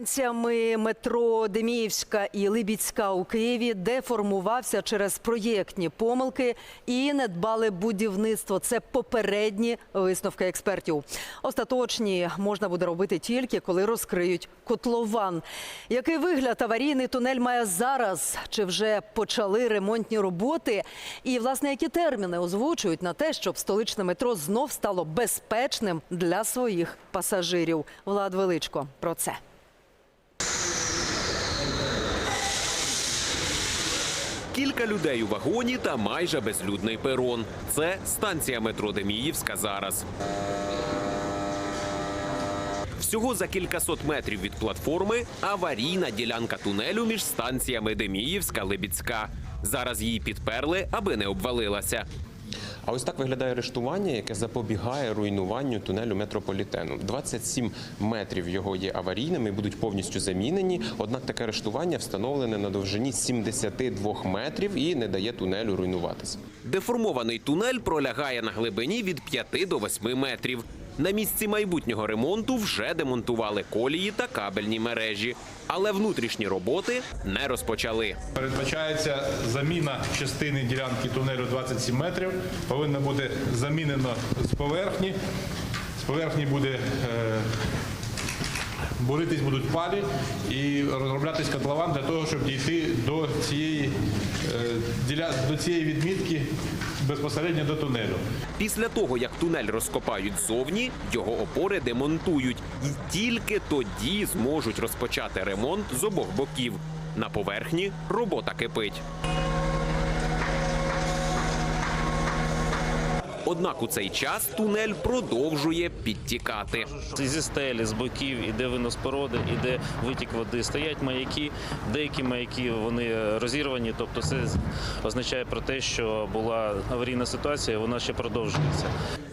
Станціями метро Деміївська і Либідська у Києві деформувався через проєктні помилки і недбале будівництво. Це попередні висновки експертів. Остаточні можна буде робити тільки коли розкриють котлован. Який вигляд аварійний тунель має зараз? Чи вже почали ремонтні роботи? І власне які терміни озвучують на те, щоб столичне метро знов стало безпечним для своїх пасажирів? Влад Величко про це. Кілька людей у вагоні та майже безлюдний перон. Це станція метро Деміївська зараз. Всього за кількасот метрів від платформи аварійна ділянка тунелю між станціями Деміївська Лебіцька. Зараз її підперли, аби не обвалилася. А ось так виглядає арештування, яке запобігає руйнуванню тунелю метрополітену. 27 метрів його є аварійними будуть повністю замінені. Однак таке арештування встановлене на довжині 72 метрів і не дає тунелю руйнуватися. Деформований тунель пролягає на глибині від 5 до 8 метрів. На місці майбутнього ремонту вже демонтували колії та кабельні мережі, але внутрішні роботи не розпочали. Передбачається заміна частини ділянки тунелю 27 метрів. Повинно бути замінено з поверхні. З поверхні буде е, буритись будуть палі і розроблятись котлован для того, щоб дійти до цієї, е, до цієї відмітки безпосередньо до тунелю. Після того, як тунель розкопають ззовні, його опори демонтують, і тільки тоді зможуть розпочати ремонт з обох боків. На поверхні робота кипить. Однак у цей час тунель продовжує підтікати. Зі стелі, з боків, іде винос породи, іде витік води. Стоять маяки, деякі маяки вони розірвані. Тобто це означає про те, що була аварійна ситуація, вона ще продовжується.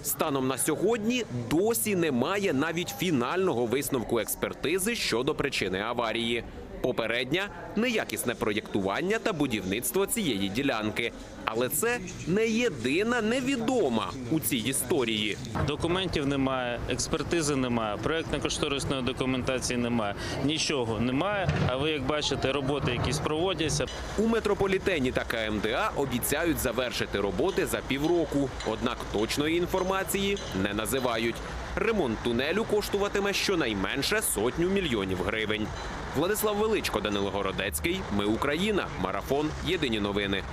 Станом на сьогодні досі немає навіть фінального висновку експертизи щодо причини аварії. Попередня неякісне проєктування та будівництво цієї ділянки. Але це не єдина невідома у цій історії. Документів немає, експертизи немає, проектно-кошторисної документації немає, нічого немає. А ви як бачите, роботи якісь проводяться. У метрополітені та КМДА обіцяють завершити роботи за півроку. Однак точної інформації не називають. Ремонт тунелю коштуватиме щонайменше сотню мільйонів гривень. Владислав Величко, Данило Городецький. Ми Україна. Марафон. Єдині новини.